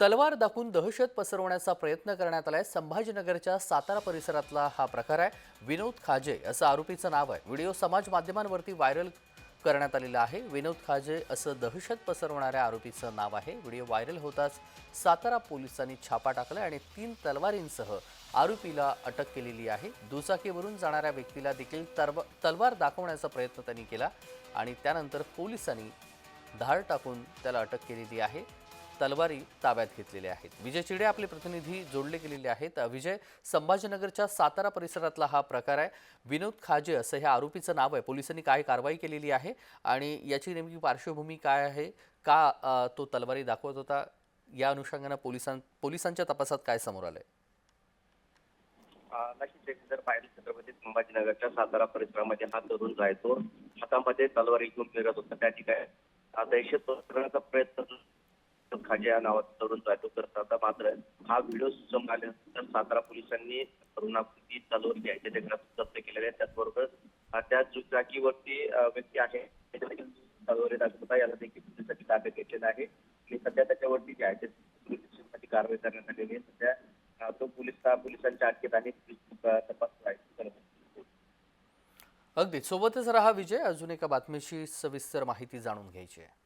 तलवार दाखवून दहशत पसरवण्याचा प्रयत्न करण्यात आलाय. संभाजीनगरच्या सातारा परिसरातला हा प्रकार आहे. विनोद खाजे असं आरोपीचं नाव आहे. व्हिडिओ समाज माध्यमांवरती व्हायरल करण्यात आलेला आहे. विनोद खाजे असं दहशत पसरवणाऱ्या आरोपीचं नाव आहे. व्हिडिओ व्हायरल होताच सातारा पोलिसांनी छापा टाकला आणि तीन तलवारींसह आरोपीला अटक केलेली आहे. दुचाकीवरून जाणाऱ्या व्यक्तीला देखील तरव तलवार दाखवण्याचा प्रयत्न त्यांनी केला आणि त्यानंतर पोलिसांनी धाड टाकून त्याला अटक केलेली आहे. तलवारी ताब्यात घेतलेल्या आहेत. विजय चिडे आपले प्रतिनिधी जोडले गेलेले आहेत. विजय संभाजीनगरच्या सातारा परिसरातला हा प्रकार आहे. विनोद खाजे असं ह्या आरोपीचं नाव आहे. पोलिसांनी काय कारवाई केलेली आहे आणि याची नेमकी पार्श्वभूमी काय आहे? का तो तलवारी दाखवत होता? या अनुषंगानं पोलिसां पोलिसांच्या तपासात काय समोर आलंय? नक्कीच जर पाहिलं छत्रपती संभाजीनगरच्या सातारा परिसरामध्ये हा तरुण राहतो हातामध्ये तलवारी घेऊन फिरत होता. त्या ठिकाणी दहशत प्रयत्न खाजे या नावाचा तरुण राहतो करत होता मात्र हा व्हिडिओ समोर आल्यानंतर सातारा पोलिसांनी तरुणाकृती तलवार जी आहे ते घरात जप्त केलेले आहे त्याचबरोबर त्या दुचाकीवरती व्यक्ती आहे. त्याच्या देखील याला देखील पोलिसांनी ताब्यात घेतलेलं आहे. आणि सध्या त्याच्यावरती जे आहे ते कारवाई करण्यात आलेली आहे. सध्या तो पोलीस पोलिसांच्या अटकेत आहे पोलीस तपास अगदी सोबतच राहा विजय. अजून एका बातमीची सविस्तर माहिती जाणून घ्यायची आहे.